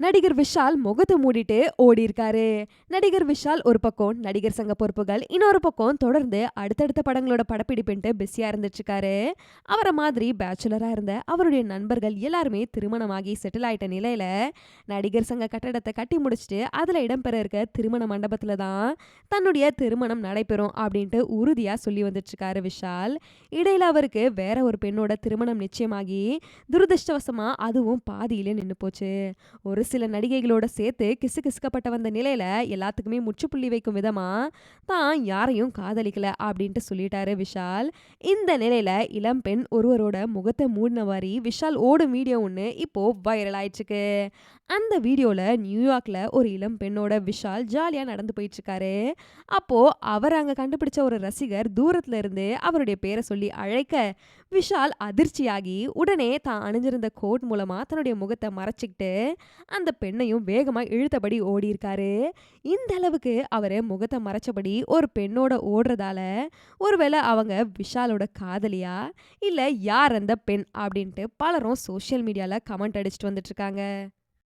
நடிகர் விஷால் முகத்தை மூடிட்டு ஓடி இருக்காரு நடிகர் விஷால் ஒரு பக்கம் நடிகர் சங்க பொறுப்புகள் இன்னொரு பக்கம் தொடர்ந்து அடுத்தடுத்த படங்களோட படப்பிடிப்புன்ட்டு பிஸியா இருந்துட்டு இருக்காரு அவரை மாதிரி பேச்சுலரா இருந்த அவருடைய நண்பர்கள் எல்லாருமே திருமணமாகி செட்டில் ஆயிட்ட நிலையில நடிகர் சங்க கட்டடத்தை கட்டி முடிச்சுட்டு அதுல இடம்பெற இருக்க திருமண மண்டபத்தில் தான் தன்னுடைய திருமணம் நடைபெறும் அப்படின்ட்டு உறுதியா சொல்லி வந்துட்டு இருக்காரு விஷால். இடையில அவருக்கு வேற ஒரு பெண்ணோட திருமணம் நிச்சயமாகி துரதிருஷ்டவசமாக அதுவும் பாதியிலே நின்னு போச்சு. ஒரு சில நடிகைகளோட சேர்த்து கிசு கிசுக்கப்பட்ட வந்த நிலையில எல்லாத்துக்குமே முற்றுப்புள்ளி வைக்கும் விதமா தான் யாரையும் காதலிக்கல அப்படின்ட்டு சொல்லிட்டாரு விஷால். இந்த நிலையில இளம் பெண் ஒருவரோட முகத்தை மூடின மாதிரி விஷால் ஓடும் வீடியோ ஒன்று இப்போ வைரல் ஆயிடுச்சுக்கு. அந்த வீடியோல நியூயார்க்ல ஒரு இளம் பெண்ணோட விஷால் ஜாலியா நடந்து போயிட்டு இருக்காரு அப்போ அவர் அங்க கண்டுபிடிச்ச ஒரு ரசிகர் தூரத்துல இருந்து அவருடைய பேரை சொல்லி அழைக்க விஷால் அதிர்ச்சியாகி உடனே தான் அணிஞ்சிருந்த கோட் மூலமா தன்னுடைய முகத்தை மறைச்சிக்கிட்டு அந்த பெண்ணையும் வேகமா இழுத்தபடி ஓடி இருக்காரு இந்த அளவுக்கு அவரு முகத்தை மறைச்சபடி ஒரு பெண்ணோட ஓடுறதால ஒருவேளை அவங்க விஷாலோட காதலியா? இல்ல யார் அந்த பெண்? அப்படின்ட்டு பலரும் சோஷியல் மீடியால கமெண்ட் அடிச்சுட்டு வந்துட்டு இருக்காங்க.